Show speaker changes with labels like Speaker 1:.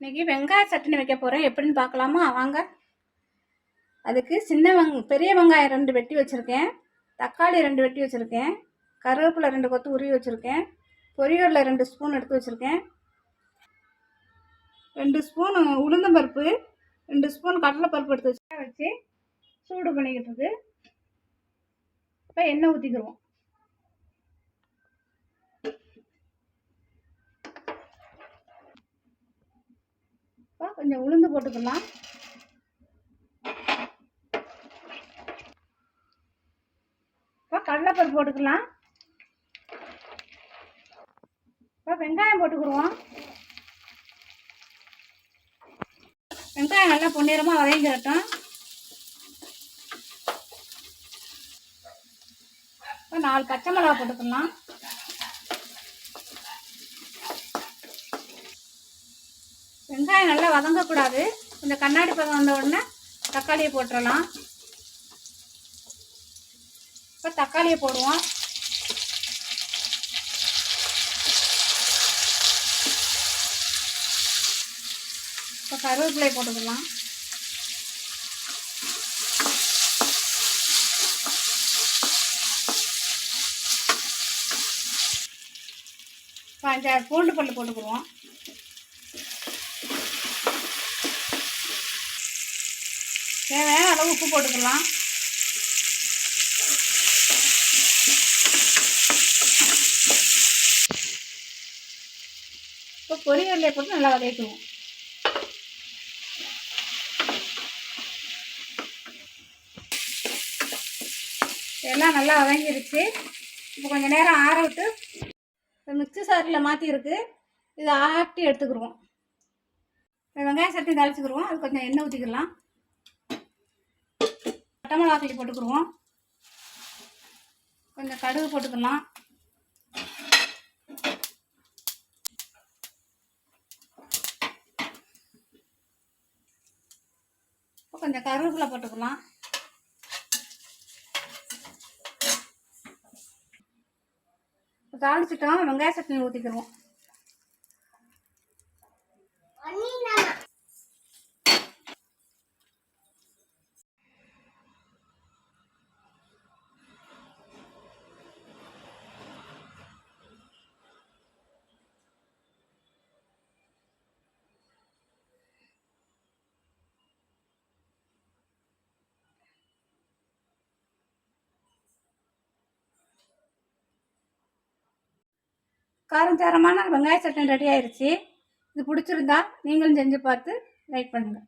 Speaker 1: இன்னைக்கு வெங்காய சட்னி வைக்க போகிறேன் எப்படின்னு பார்க்கலாமா? வாங்க. அதுக்கு சின்ன வெங் பெரிய வெங்காயம் ரெண்டு வெட்டி வச்சுருக்கேன். தக்காளி ரெண்டு வெட்டி வச்சுருக்கேன். கருவேப்பிலை ரெண்டு கொத்து உருவி வச்சுருக்கேன். பொரியலில் ரெண்டு ஸ்பூன் எடுத்து வச்சுருக்கேன். ரெண்டு ஸ்பூன் உளுந்தம்பருப்பு ரெண்டு ஸ்பூன் கடலைப்பருப்பு எடுத்து வச்சு வச்சு சூடு பண்ணிக்கிட்டு இருக்கு. இப்போ எண்ணெய் ஊற்றிக்கிடுவோம் இப்போ கொஞ்சம் உளுந்து போட்டுக்கலாம். இப்போ கடலைப்பருப்பு போட்டுக்கலாம். இப்போ வெங்காயம் போட்டுக்கிடுவோம் வெங்காயம் நல்லா பொன்னிறமாக வதங்கிடட்டும். இப்போ நாலு பச்சை மிளகா போட்டுக்கலாம். வெங்காயம் நல்லா வதங்கக்கூடாது. கொஞ்சம் கண்ணாடி பதம் வந்த உடனே தக்காளியை போட்டுடலாம் இப்போ தக்காளியை போடுவோம். இப்போ கருவேப்பிலை போட்டுக்கலாம். இப்போ அஞ்சாறு பூண்டு பல்லு போட்டுக்குருவோம் தேவையான அளவு உப்பு போட்டுக்கலாம். இப்போ பொரியல்லையை போட்டு நல்லா வதக்குவோம் எல்லாம் நல்லா வதங்கிருச்சு. இப்போ கொஞ்சம் நேரம் ஆற விட்டு மிக்சி சாரில் மாற்றிருக்கு இதை ஆட்டி எடுத்துக்கிடுவோம். வெங்காய சட்னி தாளிச்சுக்கிடுவோம். அது கொஞ்சம் எண்ணெய் ஊற்றிக்கலாம் பட்டை மிளகா போட்டுக்கிடுவோம். கொஞ்சம் கடுகு போட்டுக்கலாம். கொஞ்சம் கருவேப்பிலை போட்டுக்கலாம். இப்போ தாளிச்சிட்டோம் வெங்காய சட்னி ஊற்றிக்கிடுவோம் காரஞ்சாரமான வெங்காய சட்னி ரெடி ஆயிடுச்சு இது பிடிச்சிருந்தா நீங்களும் செஞ்சு பார்த்து லைக் பண்ணுங்கள்